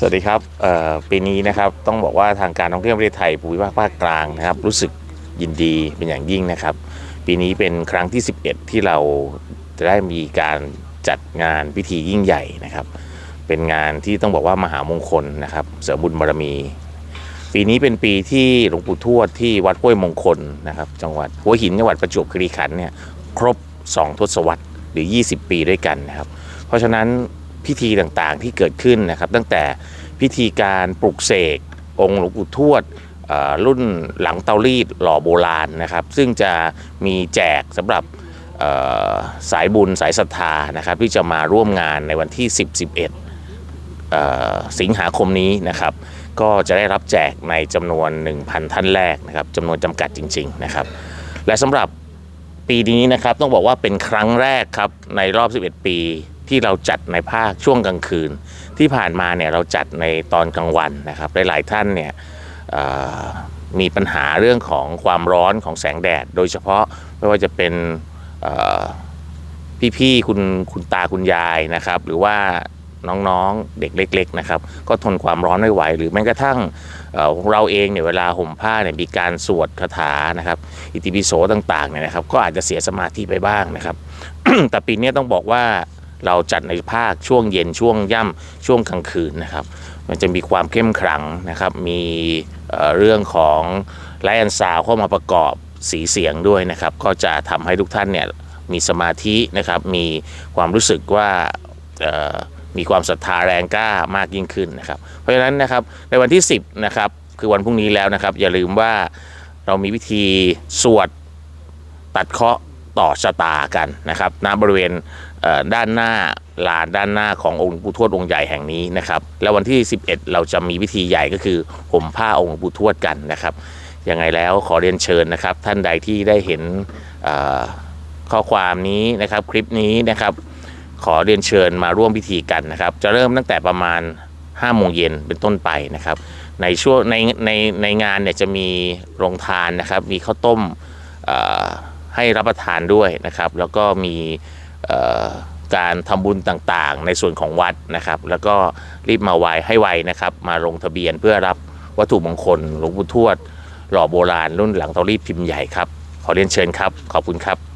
สวัสดีครับปีนี้นะครับต้องบอกว่าทางการท่องเที่ยวประเทศไทยภูมิภาคภาคกลางนะครับ รู้สึกยินดีเป็นอย่างยิ่งนะครับ ปีนี้เป็นครั้งที่ 11 ที่เราจะได้มีการจัดงานพิธียิ่งใหญ่นะครับ เป็นงานที่ต้องบอกว่ามหามงคลนะครับ เสริมบุญบารมี ปีนี้เป็นปีที่หลวงปู่ทวดที่วัดห้วยมงคลนะครับ จังหวัดหัวหินจังหวัดประจวบคีรีขันธ์เนี่ยครบ 2 ทศวรรษหรือ 20 ปีด้วยกันนะครับ เพราะฉะนั้น พิธีต่างๆที่เกิดขึ้นนะครับ ตั้งแต่พิธีการปลุกเสกองค์หลวงปู่ทวดรุ่นหลังเตารีดหล่อโบราณนะครับ ซึ่งจะมีแจกสำหรับสายบุญสายศรัทธานะครับที่จะมาร่วมงานในวันที่ 10 11เอ่อสิงหาคมนี้นะครับ ก็จะได้รับแจกในจำนวน 1,000 ท่านแรกนะครับจำนวนจำกัดจริง ๆนะครับ และสำหรับปีนี้นะครับต้องบอกว่าเป็นครั้งแรกครับในรอบ 11 ปี ที่เราจัดในภาคช่วงกลางคืน ที่ผ่านมาเนี่ยเราจัดในตอนกลางวันนะครับหลายๆท่านเนี่ยมีปัญหาเรื่องของความร้อนของแสงแดด โดยเฉพาะไม่ว่าจะเป็นพี่ๆคุณคุณตาคุณยายนะครับ หรือว่าน้องๆเด็กเล็ก ๆนะครับ ก็ทนความร้อนไม่ไหว หรือแม้กระทั่งเเราเองเนี่ยเวลาห่มผ้าเนี่ยมีการสวดคาถานะครับ อิติปิโสต่างๆเนี่ยนะครับ ก็อาจจะเสียสมาธิไปบ้างนะครับ แต่ปีนี้ต้องบอกว่า เราจัดในภาคช่วงเย็นช่วงย่ำช่วงกลางคืนนะครับ มันจะมีความเข้มขลังนะครับ มีเรื่องของไลแอนซาวเข้ามาประกอบสีเสียงด้วยนะครับ ก็จะทำให้ทุกท่านเนี่ยมีสมาธินะครับ มีความรู้สึกว่ามีความศรัทธาแรงกล้ามากยิ่งขึ้นนะครับ เพราะฉะนั้นนะครับในวันที่ 10นะครับคือวันพรุ่งนี้แล้วนะครับ อย่าลืมว่าเรามีวิธีสวดตัดเคราะห์ต่อชะตากันนะครับณบริเวณ ด้านหน้าลานด้านหน้าขององค์หลวงปู่ทวดองค์ใหญ่แห่งนี้นะครับ แล้ววันที่ 11 เราจะมีพิธีใหญ่ก็คือห่มผ้าองค์หลวงปู่ทวดกันนะครับยังไงแล้วขอเรียนเชิญนะครับ ท่านใดที่ได้เห็นข้อความนี้นะครับคลิปนี้นะครับ ขอเรียนเชิญมาร่วมพิธีกันนะครับ จะเริ่มตั้งแต่ประมาณ5โมงเย็นเป็นต้นไปนะครับ ในช่วงในในในงานเนี่ยจะมีโรงทานนะครับ มีข้าวต้มให้รับประทานด้วยนะครับ แล้วก็มี การทำบุญต่างๆ ในส่วนของวัดนะครับ แล้วก็รีบมาไวให้ไวนะครับ มาลงทะเบียนเพื่อรับวัตถุมงคลหลวงปู่ทวด หล่อโบราณรุ่นหลังเตารีดพิมพ์ใหญ่ครับ ขอเรียนเชิญครับ ขอบคุณครับ